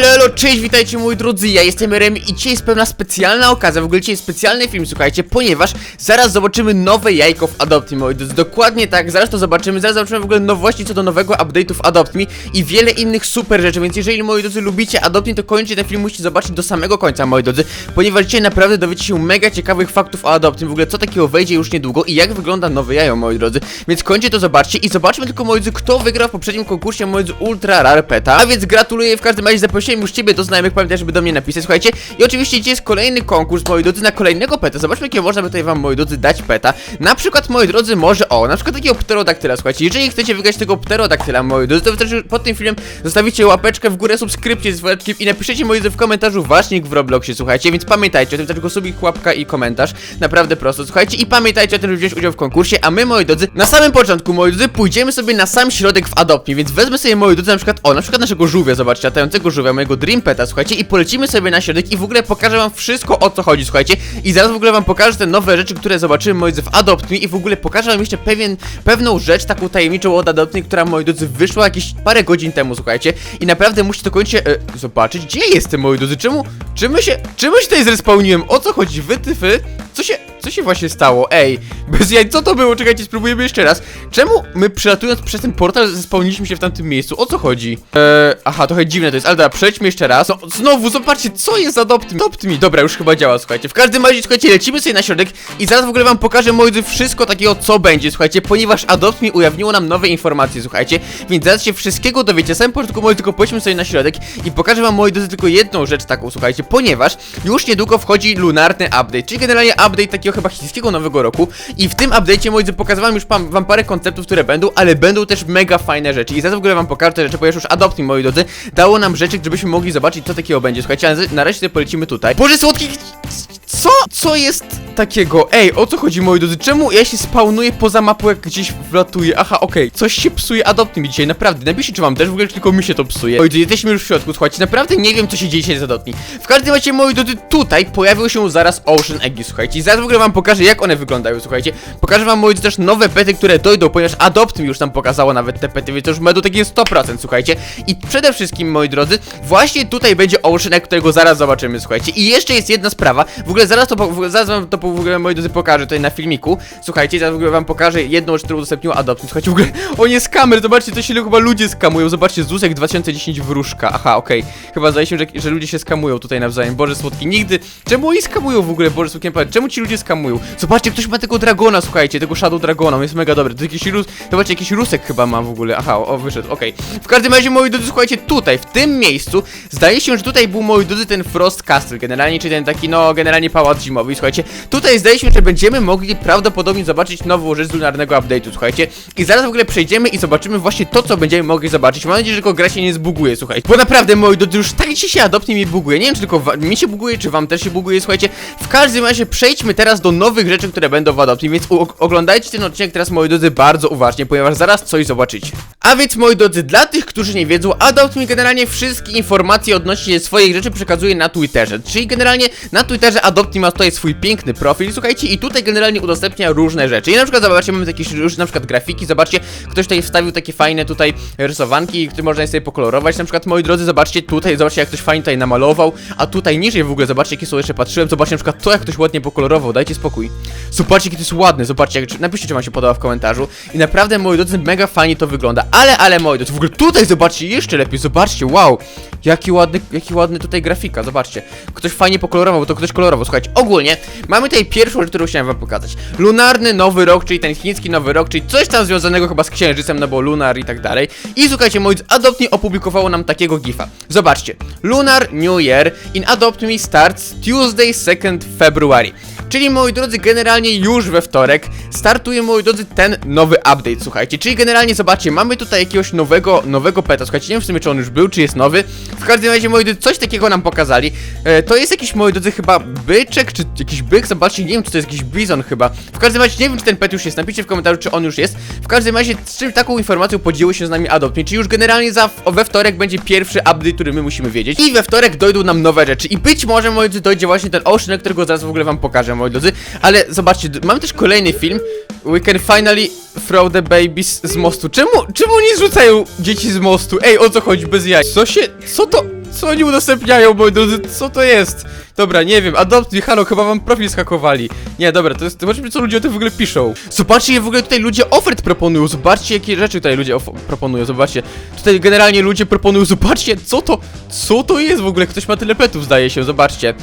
lo Cześć, witajcie moi drodzy, ja jestem Rem i dzisiaj jest pewna specjalna okazja, w ogóle dzisiaj jest specjalny film, słuchajcie, ponieważ zaraz zobaczymy nowe jajko w Adopt Me, moi drodzy, dokładnie tak, zaraz to zobaczymy, zaraz zobaczymy w ogóle nowości co do nowego update'u w Adopt Me i wiele innych super rzeczy, więc jeżeli moi drodzy lubicie Adopt Me, to koniecznie ten film musicie zobaczyć do samego końca, moi drodzy, ponieważ dzisiaj naprawdę dowiecie się mega ciekawych faktów o Adopt Me, w ogóle co takiego wejdzie już niedługo i jak wygląda nowe jajo, moi drodzy, więc koniecznie to zobaczcie i zobaczmy tylko, moi drodzy, kto wygrał w poprzednim konkursie, moi drodzy, Ultra Rare Peta, a więc gratuluję, w każdym razie zaprosiłem już ciebie do znajomych, pamiętaj, żeby do mnie napisać, słuchajcie, i oczywiście dzisiaj jest kolejny konkurs, moi drodzy, na kolejnego peta, zobaczmy, jakie można by tutaj wam, moi drodzy, dać peta, na przykład, moi drodzy, może, o, na przykład takiego pterodaktyla, słuchajcie, jeżeli chcecie wygrać tego pterodaktyla, moi drodzy, to wystarczy pod tym filmem zostawicie łapeczkę w górę, subskrypcję z woreczkiem i napiszecie, moi drodzy, w komentarzu wasz nick w Robloxie, słuchajcie, więc pamiętajcie o tym, tylko subik, łapka i komentarz, naprawdę prosto, słuchajcie, i pamiętajcie o tym, żeby wziąć udział w konkursie, a my, moi drodzy, na samym początku, moi drodzy, pójdziemy sobie na sam środek w Adopie, więc wezmę sobie, moi drodzy, na przykład, o, na przykład naszego żółwia, zobaczcie, latającego żółwia, mojego Dream Peta, słuchajcie, i polecimy sobie na środek i w ogóle pokażę wam wszystko, o co chodzi, słuchajcie, i zaraz w ogóle wam pokażę te nowe rzeczy, które zobaczymy, moi drodzy, w Adopt Me i w ogóle pokażę wam jeszcze pewien, pewną rzecz, taką tajemniczą od Adopt Me, która, moi drodzy, wyszła jakieś parę godzin temu, słuchajcie, i naprawdę musicie to koniecznie e, zobaczyć, gdzie jestem, moi drodzy, czemu, czym my się, czym my się tutaj zrespawniłem, o co chodzi, wytyfy, co się, co się właśnie stało? Ej, bez jaj, co to było? Czekajcie, spróbujemy jeszcze raz. Czemu my przylatując przez ten portal zespełniliśmy się w tamtym miejscu? O co chodzi? Eee, aha, trochę dziwne to jest, ale dobra, przejdźmy jeszcze raz. No, znowu, zobaczcie, co jest za Adopt Me. Adopt Me. Dobra, już chyba działa, słuchajcie. W każdym razie, słuchajcie, lecimy sobie na środek i zaraz w ogóle wam pokażę, moi drodzy, wszystko takiego, co będzie, słuchajcie, ponieważ Adopt Me ujawniło nam nowe informacje, słuchajcie, więc zaraz się wszystkiego dowiecie. Samym początku, moi tylko pójdźmy sobie na środek i pokażę wam, moi drodzy, tylko jedną rzecz taką, słuchajcie, ponieważ już niedługo wchodzi lunarny update, czyli generalnie update takiego chyba chińskiego nowego roku i w tym update'cie, moi drodzy, pokazywałem już wam, wam parę konceptów, które będą, ale będą też mega fajne rzeczy i zaraz w ogóle wam pokażę te rzeczy, ponieważ już Adopt Me, moi drodzy, dało nam rzeczy, żebyśmy mogli zobaczyć, co takiego będzie, słuchajcie, na razie polecimy tutaj. Boże słodki... Co? Co jest takiego? Ej, o co chodzi, moi drodzy? Czemu ja się spawnuję poza mapą, jak gdzieś wlatuję? Aha, okej. Coś się psuje Adopt Me dzisiaj, naprawdę. Napiszcie, czy wam też w ogóle, tylko mi się to psuje. Drodzy, jesteśmy już w środku, słuchajcie, naprawdę nie wiem, co się dzieje dzisiaj z Adopt Me. W każdym razie, moi drodzy, tutaj pojawił się zaraz Ocean Eggi, słuchajcie. I zaraz w ogóle wam pokażę, jak one wyglądają, słuchajcie. Pokażę wam, moi drodzy, też nowe pety, które dojdą, ponieważ Adopt Me już nam pokazało nawet te pety, więc to już będą takie 100%, słuchajcie. I przede wszystkim, moi drodzy, właśnie tutaj będzie Ocean Egg, którego zaraz zobaczymy, słuchajcie. I jeszcze jest jedna sprawa, w ogóle zaraz to, zaraz wam to po- w ogóle, moi drodzy, pokażę tutaj na filmiku. Słuchajcie, zaraz w ogóle wam pokażę jedną rzecz, którą udostępnił Adopt. Słuchajcie, w ogóle, o nie, skamer, zobaczcie, to się chyba ludzie skamują. Zobaczcie, Zusek 2010 wróżka. Aha, okej. Chyba zdaje się, że, że ludzie się skamują tutaj nawzajem. Boże słodki, nigdy. Czemu oni skamują w ogóle, Boże słodki. Czemu ci ludzie skamują? Zobaczcie, ktoś ma tego dragona, słuchajcie, tego Shadow Dragona, on jest mega dobry. To jakiś rus, zobaczcie, jakiś rusek chyba ma w ogóle. Aha, o, wyszedł, okej. W każdym razie, moi drodzy, słuchajcie, tutaj, w tym miejscu, zdaje się, że tutaj był, moi drodzy, ten Frost Castle, generalnie, czy ten taki, no, generalnie pałac zimowy. Słuchajcie, tutaj się, że będziemy mogli prawdopodobnie zobaczyć nową rzecz z lunarnego update'u, słuchajcie. I zaraz w ogóle przejdziemy i zobaczymy właśnie to, co będziemy mogli zobaczyć. Mam nadzieję, że tylko gra się nie zbuguje, słuchajcie. Bo naprawdę, moi drodzy, już tak się adoptnie mi buguje. Nie wiem, czy tylko mi się buguje, czy wam też się buguje, słuchajcie. W każdym razie przejdźmy teraz do nowych rzeczy, które będą w adopcji, więc oglądajcie ten odcinek teraz, moi drodzy, bardzo uważnie, ponieważ zaraz coś zobaczycie. A więc, moi drodzy, dla tych, którzy nie wiedzą, Adopt mi generalnie wszystkie informacje odnośnie swoich rzeczy przekazuje na Twitterze. Czyli generalnie na Twitterze Adopt ma tutaj swój piękny profil, słuchajcie, i tutaj generalnie udostępnia różne rzeczy. I na przykład, zobaczcie, mamy jakieś różne, na przykład grafiki, zobaczcie, ktoś tutaj wstawił takie fajne tutaj rysowanki, które można je sobie pokolorować. Na przykład, moi drodzy, zobaczcie tutaj, zobaczcie, jak ktoś fajnie tutaj namalował, a tutaj niżej w ogóle, zobaczcie, jakie są jeszcze patrzyłem, zobaczcie na przykład to, jak ktoś ładnie pokolorował, dajcie spokój. Zobaczcie, jakie to jest ładne, zobaczcie, jak, napiszcie, czy wam się podoba w komentarzu. I naprawdę, moi drodzy, mega fajnie to wygląda, ale, ale, moi drodzy, w ogóle tutaj zobaczcie jeszcze lepiej, zobaczcie, wow, jaki ładny, jaki ładny tutaj grafika, zobaczcie. Ktoś fajnie pokolorował, to ktoś kolorował, słuchajcie, ogólnie, mamy tutaj pierwszą którą chciałem wam pokazać. Lunarny Nowy Rok, czyli ten chiński Nowy Rok, czyli coś tam związanego chyba z księżycem, no bo lunar i tak dalej. I słuchajcie, moi drodzy, Adopt Me opublikowało nam takiego gifa. Zobaczcie, Lunar New Year in Adopt Me starts Tuesday 2nd February. Czyli moi drodzy, generalnie już we wtorek startuje, moi drodzy, ten nowy update, słuchajcie. Czyli generalnie, zobaczcie, mamy tutaj jakiegoś nowego, nowego peta, słuchajcie, nie wiem w sumie, czy on już był, czy jest nowy. W każdym razie, moi drodzy, coś takiego nam pokazali. E, to jest jakiś, moi drodzy, chyba byczek, czy jakiś byk, zobaczcie, nie wiem, czy to jest jakiś bizon chyba. W każdym razie, nie wiem, czy ten pet już jest, napiszcie w komentarzu, czy on już jest. W każdym razie, z czym taką informacją podzieliły się z nami Adopt Me, czyli już generalnie za, we wtorek będzie pierwszy update, który my musimy wiedzieć. I we wtorek dojdą nam nowe rzeczy. I być może, moi drodzy, dojdzie właśnie ten Ocean, którego zaraz w ogóle wam pokażę, moi drodzy. Ale zobaczcie, mamy też kolejny film. We can finally throw the babies z mostu. Czemu, czemu nie zrzucają dzieci z mostu? Ej, o co chodzi bez jaj? Co się, co to? Co oni udostępniają, drodzy? Co to jest? Dobra, nie wiem, Adopt Me, halo, chyba wam profil skakowali. Nie, dobra, to jest, zobaczmy co ludzie o tym w ogóle piszą. Zobaczcie, w ogóle tutaj ludzie ofert proponują, zobaczcie jakie rzeczy tutaj ludzie proponują, zobaczcie. Tutaj generalnie ludzie proponują, zobaczcie, co to, co to jest w ogóle, ktoś ma tyle petów, zdaje się, zobaczcie.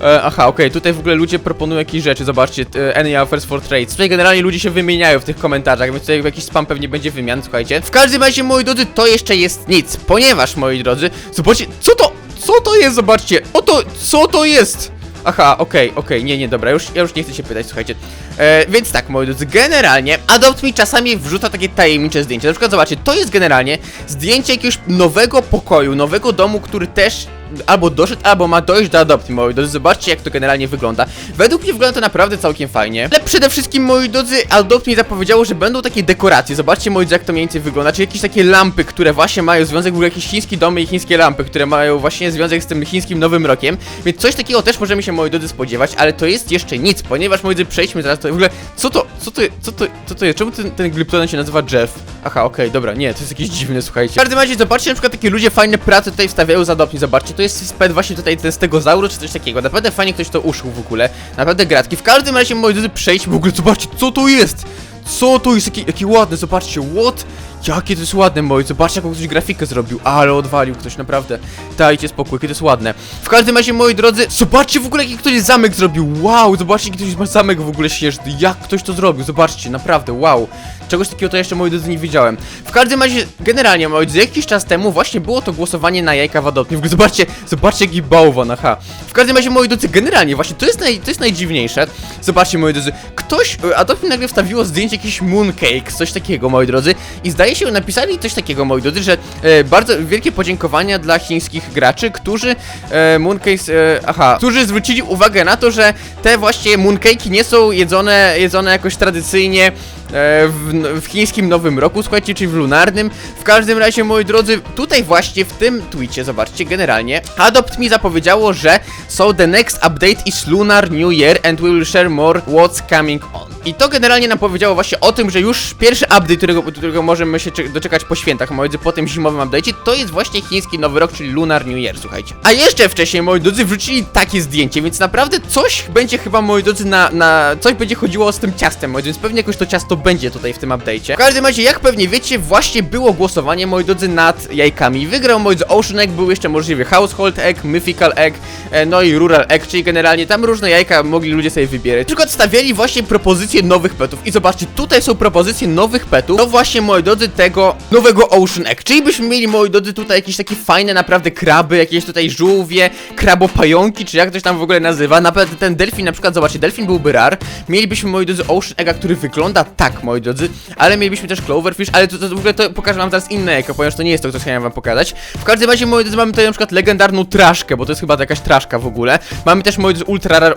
E, aha, okej, tutaj w ogóle ludzie proponują jakieś rzeczy, zobaczcie, e, any offers for trades. Tutaj generalnie ludzie się wymieniają w tych komentarzach, więc tutaj jakiś spam pewnie będzie wymian, słuchajcie. W każdym razie, moi drodzy, to jeszcze jest nic, ponieważ, moi drodzy, zobaczcie, co to, co to jest, zobaczcie, oto, co to jest? Aha, okej, okej, nie, nie, dobra, już, ja już nie chcę się pytać, słuchajcie. E, więc tak, moi drodzy, generalnie Adopt Me czasami wrzuca takie tajemnicze zdjęcia. Na przykład, zobaczcie, to jest generalnie zdjęcie jakiegoś nowego pokoju, nowego domu, który też albo doszedł, albo ma dojść do Adopt Me, moi drodzy. Zobaczcie, jak to generalnie wygląda. Według mnie wygląda to naprawdę całkiem fajnie. Ale przede wszystkim, moi drodzy, Adopt Me zapowiedziało, że będą takie dekoracje. Zobaczcie, moi drodzy, jak to mniej więcej wygląda. Czy jakieś takie lampy, które właśnie mają związek, w ogóle jakieś chińskie domy i chińskie lampy, które mają właśnie związek z tym chińskim nowym rokiem. Więc coś takiego też możemy się, moi drodzy, spodziewać, ale to jest jeszcze nic, ponieważ, moi drodzy, przejdźmy zaraz w ogóle. Co to, co to, co to, co to jest? Czemu ten, ten się nazywa Jeff? Aha, okej, dobra, nie, to jest jakieś dziwne, słuchajcie. W każdym razie, zobaczcie, na przykład takie ludzie fajne prace tutaj wstawiają za dopni, zobaczcie, to jest sped właśnie tutaj ten stegozauru, czy coś takiego. Naprawdę fajnie ktoś to uszył w ogóle. Naprawdę gratki. W każdym razie, moi drodzy, przejdźmy w ogóle, zobaczcie, co to jest! Co to jest? Jaki, jaki ładny, zobaczcie, what? Jakie to jest ładne, moi, zobaczcie jaką ktoś grafikę zrobił, ale odwalił ktoś, naprawdę. Dajcie spokój, jakie to jest ładne. W każdym razie, moi drodzy, zobaczcie w ogóle jaki ktoś zamek zrobił, wow, zobaczcie jaki ktoś ma zamek w ogóle śnieżny, jak ktoś to zrobił, zobaczcie, naprawdę, wow. Czegoś takiego to jeszcze, moi drodzy, nie widziałem. W każdym razie, generalnie, moi drodzy, jakiś czas temu właśnie było to głosowanie na jajka w Adopnie. W ogóle Zobaczcie, zobaczcie jaki bałwan, aha. W każdym razie, moi drodzy, generalnie, właśnie to jest, naj, to jest najdziwniejsze. Zobaczcie, moi drodzy, ktoś, e, Adopnie nagle wstawiło zdjęcie jakiś mooncake, coś takiego, moi drodzy. I zdaje się, napisali coś takiego, moi drodzy, że e, bardzo wielkie podziękowania dla chińskich graczy, którzy e, mooncakes, e, aha, którzy zwrócili uwagę na to, że te właśnie mooncake'i nie są jedzone, jedzone jakoś tradycyjnie w, w chińskim Nowym Roku, słuchajcie, czyli w lunarnym. W każdym razie, moi drodzy, tutaj właśnie w tym tweetie, zobaczcie, generalnie Adopt Me zapowiedziało, że so the next update is Lunar New Year and we will share more what's coming on. I to generalnie nam powiedziało właśnie o tym, że już pierwszy update, którego, którego możemy się cze- doczekać po świętach, moi drodzy, po tym zimowym update'cie, to jest właśnie chiński Nowy Rok, czyli Lunar New Year, słuchajcie. A jeszcze wcześniej, moi drodzy, wrzucili takie zdjęcie, więc naprawdę coś będzie chyba, moi drodzy, na, na coś będzie chodziło z tym ciastem, moi drodzy, więc pewnie jakoś to ciasto będzie tutaj w tym update'cie. W każdym razie, jak pewnie wiecie, właśnie było głosowanie, moi drodzy, nad jajkami. Wygrał, moi drodzy, Ocean Egg, był jeszcze możliwy Household Egg, Mythical Egg, e, no i Rural Egg, czyli generalnie tam różne jajka mogli ludzie sobie wybierać. Przykład stawiali właśnie propozycje nowych petów i zobaczcie, tutaj są propozycje nowych petów, no właśnie, moi drodzy, tego nowego Ocean Egg, czyli byśmy mieli, moi drodzy, tutaj jakieś takie fajne naprawdę kraby, jakieś tutaj żółwie, krabopająki, czy jak to się tam w ogóle nazywa, naprawdę ten delfin, na przykład, zobaczcie, delfin byłby rar, mielibyśmy, moi drodzy, Ocean Egga, który wygląda tak, moi drodzy, ale mielibyśmy też Cloverfish, ale to, to w ogóle to pokażę wam zaraz inne eko, ponieważ to nie jest to, co chciałem wam pokazać. W każdym razie, moi drodzy, mamy tutaj na przykład legendarną traszkę, bo to jest chyba jakaś traszka w ogóle. Mamy też, moi drodzy, ultra rar.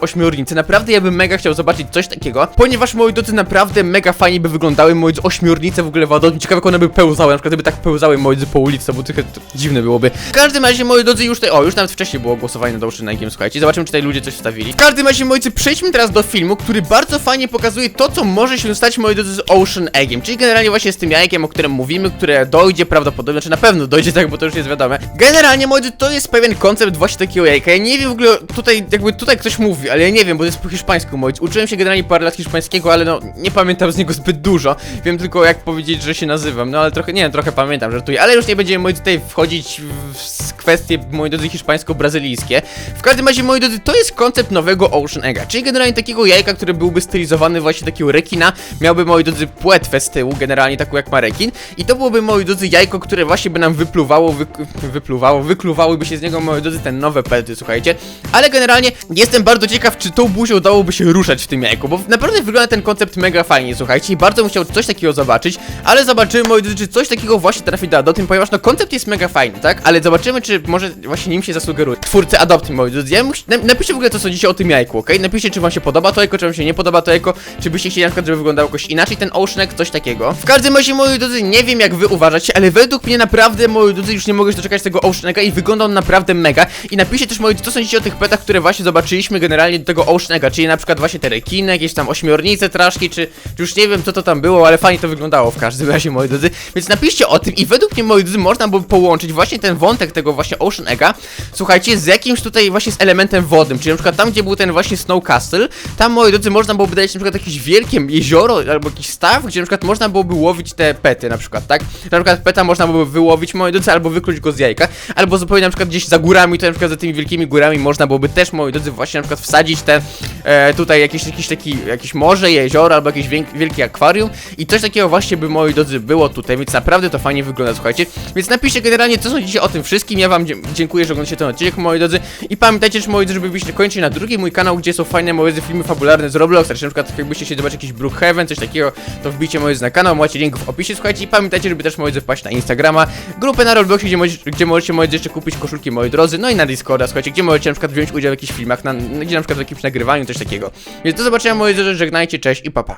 Naprawdę ja bym mega chciał zobaczyć coś takiego, ponieważ, moi drodzy, naprawdę mega fajnie by wyglądały, moi ośmiornice w ogóle Adobe. Ciekawe, jak one by pełzały, na przykład gdyby tak pełzały, moi drodzy, po ulicy, by trochę dziwne byłoby. W każdym razie, moi drodzy, już tutaj, o, już nawet wcześniej było głosowanie nad Ocean Eggiem, słuchajcie, zobaczymy, czy tutaj ludzie coś wstawili. W każdym razie, moi drodzy, przejdźmy teraz do filmu, który bardzo fajnie pokazuje to, co może się stać, moi drodzy, z Ocean Eggiem, czyli generalnie właśnie z tym jajkiem, o którym mówimy, które dojdzie prawdopodobnie, czy na pewno dojdzie tak, bo to już jest wiadome. Generalnie, moi drodzy, to jest pewien koncept właśnie takiego jajka. Ja nie wiem w ogóle, tutaj, jakby tutaj ktoś mówi, ale ja nie wiem, bo to jest po hiszpańsku, moi drodzy. Uczyłem się generalnie parę lat hiszpańskiego, ale no, nie pamiętam z niego zbyt dużo. Wiem tylko, jak powiedzieć, że się nazywam, no ale trochę, nie wiem, trochę pamiętam, żartuję, ale już nie będziemy, moi tutaj wchodzić w kwestie, moi drodzy, hiszpańsko-brazylijskie. W każdym razie, moi drodzy, to jest koncept nowego Ocean Egga, czyli generalnie takiego jajka, który byłby stylizowany właśnie takiego rekina, miałby, moi drodzy, płetwę z tyłu, generalnie taką jak ma rekin. I to byłoby, moi drodzy, jajko, które właśnie by nam wypluwało, wy, wypluwało, wykluwałyby się z niego, moi drodzy, te nowe pety, słuchajcie, ale generalnie jestem bardzo ciekaw, czy tą buzią dałoby się ruszać w tym jajku, bo naprawdę wygląda ten koncept mega fajnie, słuchajcie, i bardzo bym chciał coś takiego zobaczyć, ale zobaczymy, moi drodzy, czy coś takiego właśnie trafi do Adoptim, ponieważ no koncept jest mega fajny, tak, ale zobaczymy, czy może właśnie nim się zasugeruje. Twórcy Adoptim, moi drodzy, ja mus... napiszcie w ogóle, co sądzicie o tym jajku, okej, napiszcie, czy wam się podoba to jajko, czy wam się nie podoba to jajko, czy byście chcieli na przykład, żeby wyglądało jakoś inaczej ten Ocean Egg, coś takiego. W każdym razie, moi drodzy, nie wiem jak wy uważacie, ale według mnie naprawdę, moi drodzy, już nie mogę się doczekać tego Ocean Egga i wygląda on naprawdę mega. I napiszcie też, moi drodzy, co sądzicie o tych petach, które właśnie zobaczyliśmy generalnie do tego Ocean Egga, czyli na przykład właśnie te rekiny, jakieś tam ośmiornice, piwnice, traszki, czy, czy już nie wiem co to tam było, ale fajnie to wyglądało w każdym razie, moi drodzy. Więc napiszcie o tym i według mnie, moi drodzy, można by połączyć właśnie ten wątek tego właśnie Ocean Egga, słuchajcie, z jakimś tutaj właśnie z elementem wodnym, czyli na przykład tam, gdzie był ten właśnie Snow Castle, tam, moi drodzy, można byłoby dać na przykład jakieś wielkie jezioro albo jakiś staw, gdzie na przykład można byłoby łowić te pety na przykład, tak? Na przykład peta można byłoby wyłowić, moi drodzy, albo wykluć go z jajka, albo zupełnie na przykład gdzieś za górami, to na przykład za tymi wielkimi górami można byłoby też, moi drodzy, właśnie na przykład wsadzić te e, tutaj jakieś, jakieś taki, jakieś morze, jezioro, albo jakieś wielkie akwarium. I coś takiego właśnie by, moi drodzy, było tutaj, więc naprawdę to fajnie wygląda, słuchajcie. Więc napiszcie generalnie, co sądzicie o tym wszystkim, ja wam dziękuję, że oglądacie ten odcinek, moi drodzy, i pamiętajcie, że moi drodzy, żeby byście kończyli na drugi mój kanał, gdzie są fajne, moi drodzy, filmy fabularne z Robloxa, czy na przykład jakbyście się zobaczyć jakiś Brookhaven, coś takiego, to wbijcie, moi drodzy, na kanał, macie link w opisie, słuchajcie, i pamiętajcie, żeby też, moi drodzy, wpaść na Instagrama, grupę na Robloxie, gdzie, możecie- gdzie możecie, moi drodzy, jeszcze kupić koszulki, moi drodzy, no i na Discorda, słuchajcie, gdzie możecie na przykład wziąć udział w jakichś filmach, na, gdzie na przykład w jakimś nagrywaniu, coś takiego. Więc do zobaczenia, moi drodzy, żegnajcie, cześć i papa.